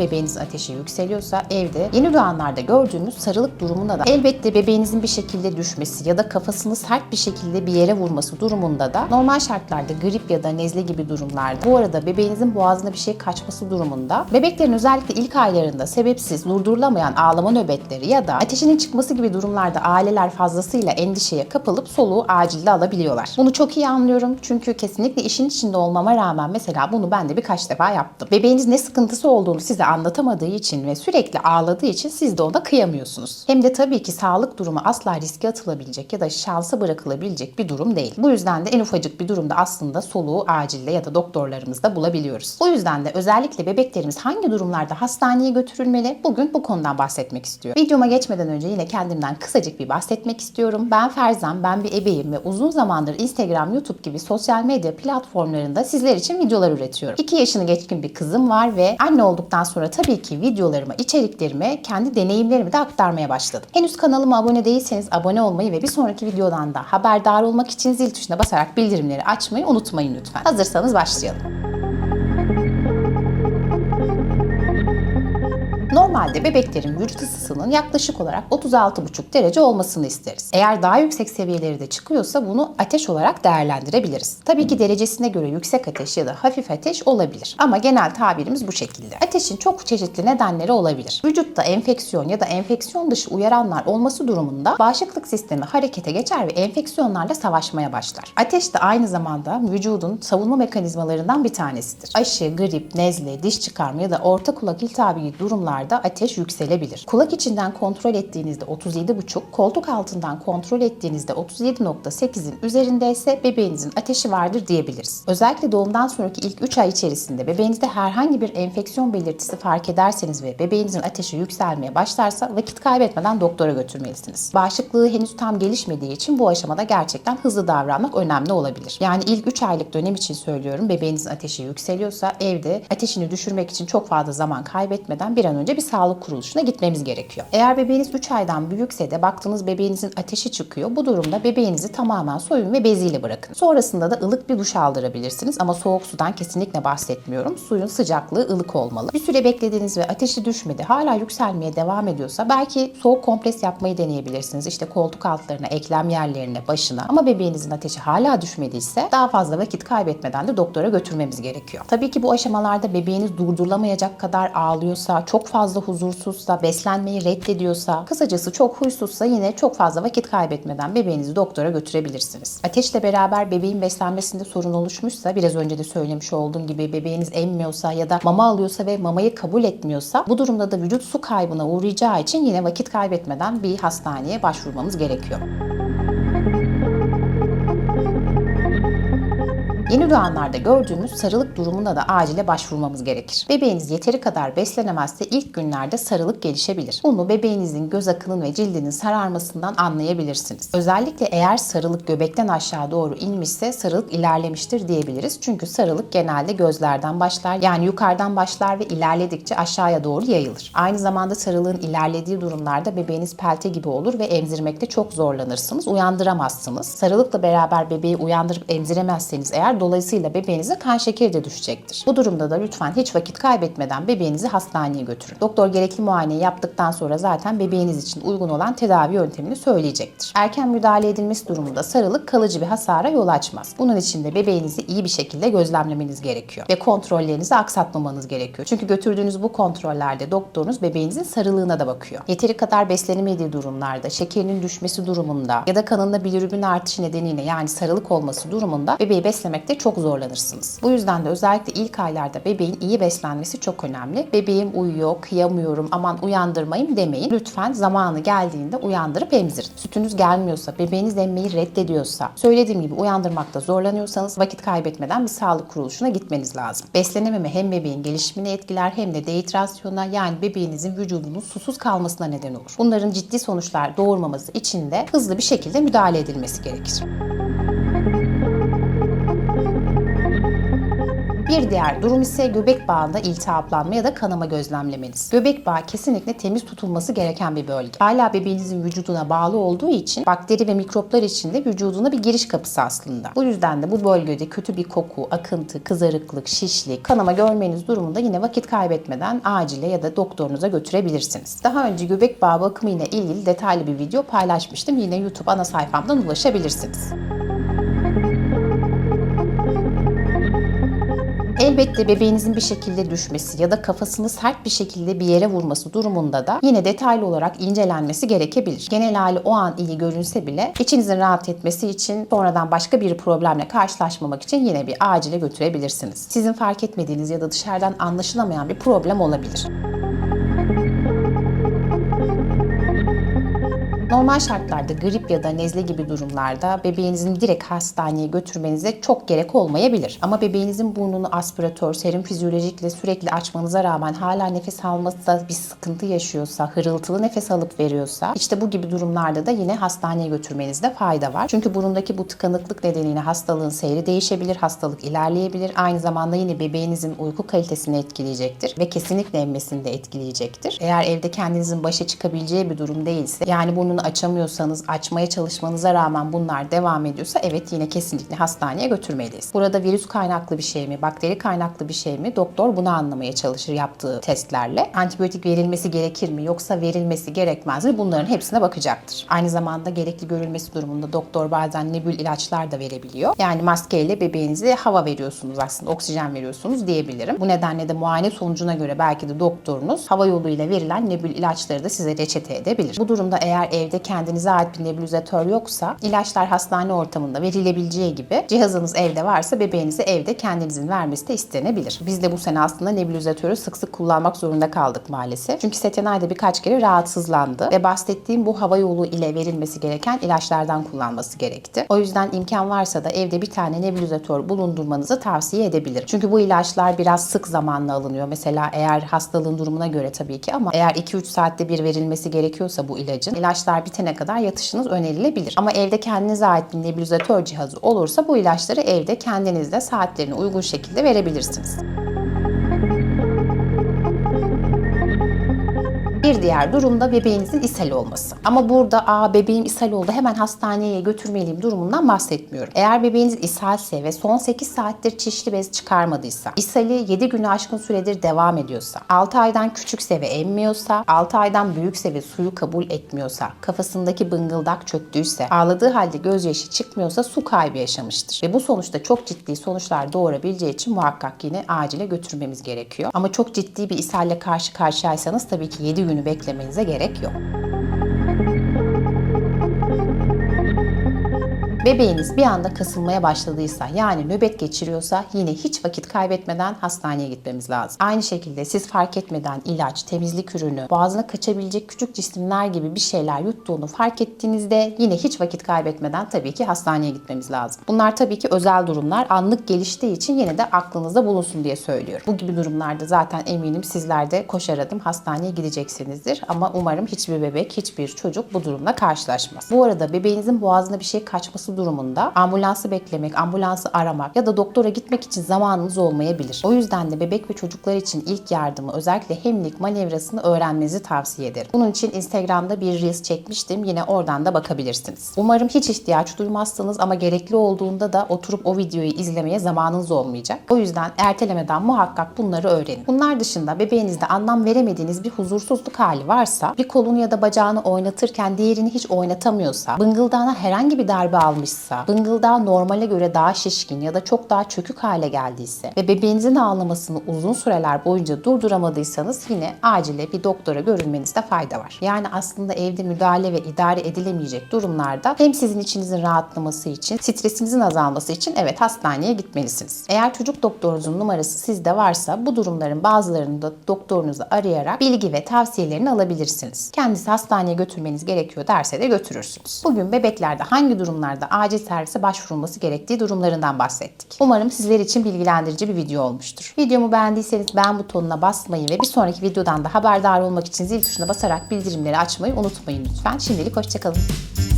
bebeğinizin ateşi yükseliyorsa evde yeni doğanlarda gördüğümüz sarılık durumunda da elbette bebeğinizin bir şekilde düşmesi ya da kafasını sert bir şekilde bir yere vurması durumunda da normal şartlarda grip ya da nezle gibi durumlarda bu arada bebeğinizin boğazına bir şey kaçması durumunda bebeklerin özellikle ilk aylarında sebepsiz durdurulamayan ağlama nöbetleri ya da ateşinin çıkması gibi durumlarda aileler fazlasıyla endişeye kapılıp soluğu acilde alabiliyorlar. Bunu çok iyi anlıyorum çünkü kesinlikle işin içinde olmama rağmen mesela bunu ben de birkaç defa yaptım. Bebeğiniz ne sıkıntısı olduğunu size anlatamadığı için ve sürekli ağladığı için siz de ona kıyamıyorsunuz. Hem de tabii ki sağlık durumu asla riske atılabilecek ya da şansa bırakılabilecek bir durum değil. Bu yüzden de en ufacık bir durumda aslında soluğu acilde ya da doktorlarımızda bulabiliyoruz. Bu yüzden de özellikle bebeklerimiz hangi durumlarda hastaneye götürülmeli? Bugün bu konudan bahsetmek istiyorum. Videoma geçmeden önce yine kendimden kısacık bir bahsetmek istiyorum. Ben Ferzan, ben bir ebeyim ve uzun zamandır Instagram, YouTube gibi sosyal medya platformlarında sizler için videolar üretiyorum. 2 yaşını geçkin bir kızım var ve anne olduktan sonra tabii ki videolarıma, içeriklerime, kendi deneyimlerimi de aktarmaya başladım. Henüz kanalıma abone değilseniz abone olmayı ve bir sonraki videodan da haberdar olmak için zil tuşuna basarak bildirimleri açmayı unutmayın lütfen. Hazırsanız başlayalım. Normalde bebeklerin vücut ısısının yaklaşık olarak 36,5 derece olmasını isteriz. Eğer daha yüksek seviyeleri de çıkıyorsa bunu ateş olarak değerlendirebiliriz. Tabii ki derecesine göre yüksek ateş ya da hafif ateş olabilir. Ama genel tabirimiz bu şekilde. Ateşin çok çeşitli nedenleri olabilir. Vücutta enfeksiyon ya da enfeksiyon dışı uyaranlar olması durumunda bağışıklık sistemi harekete geçer ve enfeksiyonlarla savaşmaya başlar. Ateş de aynı zamanda vücudun savunma mekanizmalarından bir tanesidir. Aşı, grip, nezle, diş çıkarma ya da orta kulak iltihabı gibi durumlarda ateş yükselebilir. Kulak içinden kontrol ettiğinizde 37,5, koltuk altından kontrol ettiğinizde 37,8'in üzerinde ise bebeğinizin ateşi vardır diyebiliriz. Özellikle doğumdan sonraki ilk 3 ay içerisinde bebeğinizde herhangi bir enfeksiyon belirtisi fark ederseniz ve bebeğinizin ateşi yükselmeye başlarsa vakit kaybetmeden doktora götürmelisiniz. Bağışıklığı henüz tam gelişmediği için bu aşamada gerçekten hızlı davranmak önemli olabilir. Yani ilk 3 aylık dönem için söylüyorum bebeğinizin ateşi yükseliyorsa evde ateşini düşürmek için çok fazla zaman kaybetmeden bir an önce bir sağlık kuruluşuna gitmemiz gerekiyor. Eğer bebeğiniz 3 aydan büyükse de baktığınız bebeğinizin ateşi çıkıyor. Bu durumda bebeğinizi tamamen soyun ve beziyle bırakın. Sonrasında da ılık bir duş aldırabilirsiniz ama soğuk sudan kesinlikle bahsetmiyorum. Suyun sıcaklığı ılık olmalı. Bir süre beklediğiniz ve ateşi düşmedi, hala yükselmeye devam ediyorsa belki soğuk kompres yapmayı deneyebilirsiniz. İşte koltuk altlarına, eklem yerlerine, başına. Ama bebeğinizin ateşi hala düşmediyse daha fazla vakit kaybetmeden de doktora götürmemiz gerekiyor. Tabii ki bu aşamalarda bebeğiniz durdurulamayacak kadar ağlıyorsa, çok fazla huzursuzsa, beslenmeyi reddediyorsa, kısacası çok huysuzsa yine çok fazla vakit kaybetmeden bebeğinizi doktora götürebilirsiniz. Ateşle beraber bebeğin beslenmesinde sorun oluşmuşsa, biraz önce de söylemiş olduğum gibi bebeğiniz emmiyorsa ya da mama alıyorsa ve mamayı kabul etmiyorsa bu durumda da vücut su kaybına uğrayacağı için yine vakit kaybetmeden bir hastaneye başvurmamız gerekiyor. Yeni doğanlarda gördüğümüz sarılık durumunda da acile başvurmamız gerekir. Bebeğiniz yeteri kadar beslenemezse ilk günlerde sarılık gelişebilir. Bunu bebeğinizin göz akının ve cildinin sararmasından anlayabilirsiniz. Özellikle eğer sarılık göbekten aşağı doğru inmişse sarılık ilerlemiştir diyebiliriz. Çünkü sarılık genelde gözlerden başlar. Yani yukarıdan başlar ve ilerledikçe aşağıya doğru yayılır. Aynı zamanda sarılığın ilerlediği durumlarda bebeğiniz pelte gibi olur ve emzirmekte çok zorlanırsınız. Uyandıramazsınız. Sarılıkla beraber bebeği uyandırıp emziremezseniz eğer dolayısıyla bebeğinize kan şekeri de düşecektir. Bu durumda da lütfen hiç vakit kaybetmeden bebeğinizi hastaneye götürün. Doktor gerekli muayeneyi yaptıktan sonra zaten bebeğiniz için uygun olan tedavi yöntemini söyleyecektir. Erken müdahale edilmesi durumunda sarılık kalıcı bir hasara yol açmaz. Bunun için de bebeğinizi iyi bir şekilde gözlemlemeniz gerekiyor ve kontrollerinizi aksatmamanız gerekiyor. Çünkü götürdüğünüz bu kontrollerde doktorunuz bebeğinizin sarılığına da bakıyor. Yeteri kadar beslenemediği durumlarda, şekerinin düşmesi durumunda ya da kanında bilirubin artışı nedeniyle yani sarılık olması durumunda bebeği beslemek de çok zorlanırsınız. Bu yüzden de özellikle ilk aylarda bebeğin iyi beslenmesi çok önemli. Bebeğim uyuyor, kıyamıyorum, aman uyandırmayayım demeyin. Lütfen zamanı geldiğinde uyandırıp emzirin. Sütünüz gelmiyorsa, bebeğiniz emmeyi reddediyorsa, söylediğim gibi uyandırmakta zorlanıyorsanız vakit kaybetmeden bir sağlık kuruluşuna gitmeniz lazım. Beslenememe hem bebeğin gelişimini etkiler hem de dehidrasyona yani bebeğinizin vücudunun susuz kalmasına neden olur. Bunların ciddi sonuçlar doğurmaması için de hızlı bir şekilde müdahale edilmesi gerekir. Bir diğer durum ise göbek bağında iltihaplanma ya da kanama gözlemlemeniz. Göbek bağı kesinlikle temiz tutulması gereken bir bölge. Hala bebeğinizin vücuduna bağlı olduğu için bakteri ve mikroplar için de vücuduna bir giriş kapısı aslında. Bu yüzden de bu bölgede kötü bir koku, akıntı, kızarıklık, şişlik, kanama görmeniz durumunda yine vakit kaybetmeden acile ya da doktorunuza götürebilirsiniz. Daha önce göbek bağı bakımı ile ilgili detaylı bir video paylaşmıştım. Yine YouTube ana sayfamdan ulaşabilirsiniz. Elbette bebeğinizin bir şekilde düşmesi ya da kafasını sert bir şekilde bir yere vurması durumunda da yine detaylı olarak incelenmesi gerekebilir. Genel hali o an iyi görünse bile içinizin rahat etmesi için sonradan başka bir problemle karşılaşmamak için yine bir acile götürebilirsiniz. Sizin fark etmediğiniz ya da dışarıdan anlaşılamayan bir problem olabilir. Normal şartlarda grip ya da nezle gibi durumlarda bebeğinizin direkt hastaneye götürmenize çok gerek olmayabilir. Ama bebeğinizin burnunu aspiratör, serum fizyolojikle sürekli açmanıza rağmen hala nefes almasında bir sıkıntı yaşıyorsa, hırıltılı nefes alıp veriyorsa işte bu gibi durumlarda da yine hastaneye götürmenizde fayda var. Çünkü burundaki bu tıkanıklık nedeniyle hastalığın seyri değişebilir, hastalık ilerleyebilir. Aynı zamanda yine bebeğinizin uyku kalitesini etkileyecektir ve kesinlikle emmesini de etkileyecektir. Eğer evde kendinizin başa çıkabileceği bir durum değilse yani burnunu açamıyorsanız, açmaya çalışmanıza rağmen bunlar devam ediyorsa evet yine kesinlikle hastaneye götürmeliyiz. Burada virüs kaynaklı bir şey mi, bakteri kaynaklı bir şey mi? Doktor bunu anlamaya çalışır yaptığı testlerle. Antibiyotik verilmesi gerekir mi yoksa verilmesi gerekmez mi? Bunların hepsine bakacaktır. Aynı zamanda gerekli görülmesi durumunda doktor bazen nebül ilaçlar da verebiliyor. Yani maskeyle bebeğinize hava veriyorsunuz aslında, oksijen veriyorsunuz diyebilirim. Bu nedenle de muayene sonucuna göre belki de doktorunuz hava yoluyla verilen nebül ilaçları da size reçete edebilir. Bu durumda eğer evde kendinize ait bir nebulizatör yoksa ilaçlar hastane ortamında verilebileceği gibi cihazınız evde varsa bebeğinize evde kendinizin vermesi de istenebilir. Biz de bu sene aslında nebulizatörü sık sık kullanmak zorunda kaldık maalesef. Çünkü Setenay da birkaç kere rahatsızlandı ve bahsettiğim bu hava yolu ile verilmesi gereken ilaçlardan kullanması gerekti. O yüzden imkan varsa da evde bir tane nebulizatör bulundurmanızı tavsiye edebilirim. Çünkü bu ilaçlar biraz sık zamanla alınıyor. Mesela eğer hastalığın durumuna göre tabii ki ama eğer 2-3 saatte bir verilmesi gerekiyorsa bu ilacın ilaçlar bitene kadar yatışınız önerilebilir. Ama evde kendinize ait bir nebulizatör cihazı olursa bu ilaçları evde kendinizde saatlerine uygun şekilde verebilirsiniz. Bir diğer durumda bebeğinizin ishal olması. Ama burada aa bebeğim ishal oldu hemen hastaneye götürmeliyim durumundan bahsetmiyorum. Eğer bebeğiniz ishalse ve son 8 saattir çişli bez çıkarmadıysa, ishali 7 günü aşkın süredir devam ediyorsa, 6 aydan küçükse ve emmiyorsa, 6 aydan büyükse ve suyu kabul etmiyorsa, kafasındaki bıngıldak çöktüyse, ağladığı halde gözyaşı çıkmıyorsa su kaybı yaşamıştır. Ve bu sonuçta çok ciddi sonuçlar doğurabileceği için muhakkak yine acile götürmemiz gerekiyor. Ama çok ciddi bir ishalle karşı karşıyaysanız tabii ki 7 günü beklemenize gerek yok. Bebeğiniz bir anda kasılmaya başladıysa yani nöbet geçiriyorsa yine hiç vakit kaybetmeden hastaneye gitmemiz lazım. Aynı şekilde siz fark etmeden ilaç, temizlik ürünü, boğazına kaçabilecek küçük cisimler gibi bir şeyler yuttuğunu fark ettiğinizde yine hiç vakit kaybetmeden tabii ki hastaneye gitmemiz lazım. Bunlar tabii ki özel durumlar anlık geliştiği için yine de aklınızda bulunsun diye söylüyorum. Bu gibi durumlarda zaten eminim sizler de koşar adım hastaneye gideceksinizdir ama umarım hiçbir bebek, hiçbir çocuk bu durumla karşılaşmaz. Bu arada bebeğinizin boğazına bir şey kaçması durumunda ambulansı beklemek, ambulansı aramak ya da doktora gitmek için zamanınız olmayabilir. O yüzden de bebek ve çocuklar için ilk yardımı özellikle hemlik manevrasını öğrenmenizi tavsiye ederim. Bunun için Instagram'da bir Reels çekmiştim. Yine oradan da bakabilirsiniz. Umarım hiç ihtiyaç duymazsınız ama gerekli olduğunda da oturup o videoyu izlemeye zamanınız olmayacak. O yüzden ertelemeden muhakkak bunları öğrenin. Bunlar dışında bebeğinizde anlam veremediğiniz bir huzursuzluk hali varsa, bir kolunu ya da bacağını oynatırken diğerini hiç oynatamıyorsa, bıngıldağına herhangi bir darbe almışsa, bıngıldağı normale göre daha şişkin ya da çok daha çökük hale geldiyse ve bebeğinizin ağlamasını uzun süreler boyunca durduramadıysanız yine acile bir doktora görünmenizde fayda var. Yani aslında evde müdahale ve idare edilemeyecek durumlarda hem sizin içinizin rahatlaması için, stresinizin azalması için evet hastaneye gitmelisiniz. Eğer çocuk doktorunuzun numarası sizde varsa bu durumların bazılarını da doktorunuzu arayarak bilgi ve tavsiyelerini alabilirsiniz. Kendisi hastaneye götürmeniz gerekiyor derse de götürürsünüz. Bugün bebeklerde hangi durumlarda acil servise başvurulması gerektiği durumlarından bahsettik. Umarım sizler için bilgilendirici bir video olmuştur. Videomu beğendiyseniz beğen butonuna basmayı ve bir sonraki videodan da haberdar olmak için zil tuşuna basarak bildirimleri açmayı unutmayın lütfen. Şimdilik hoşçakalın.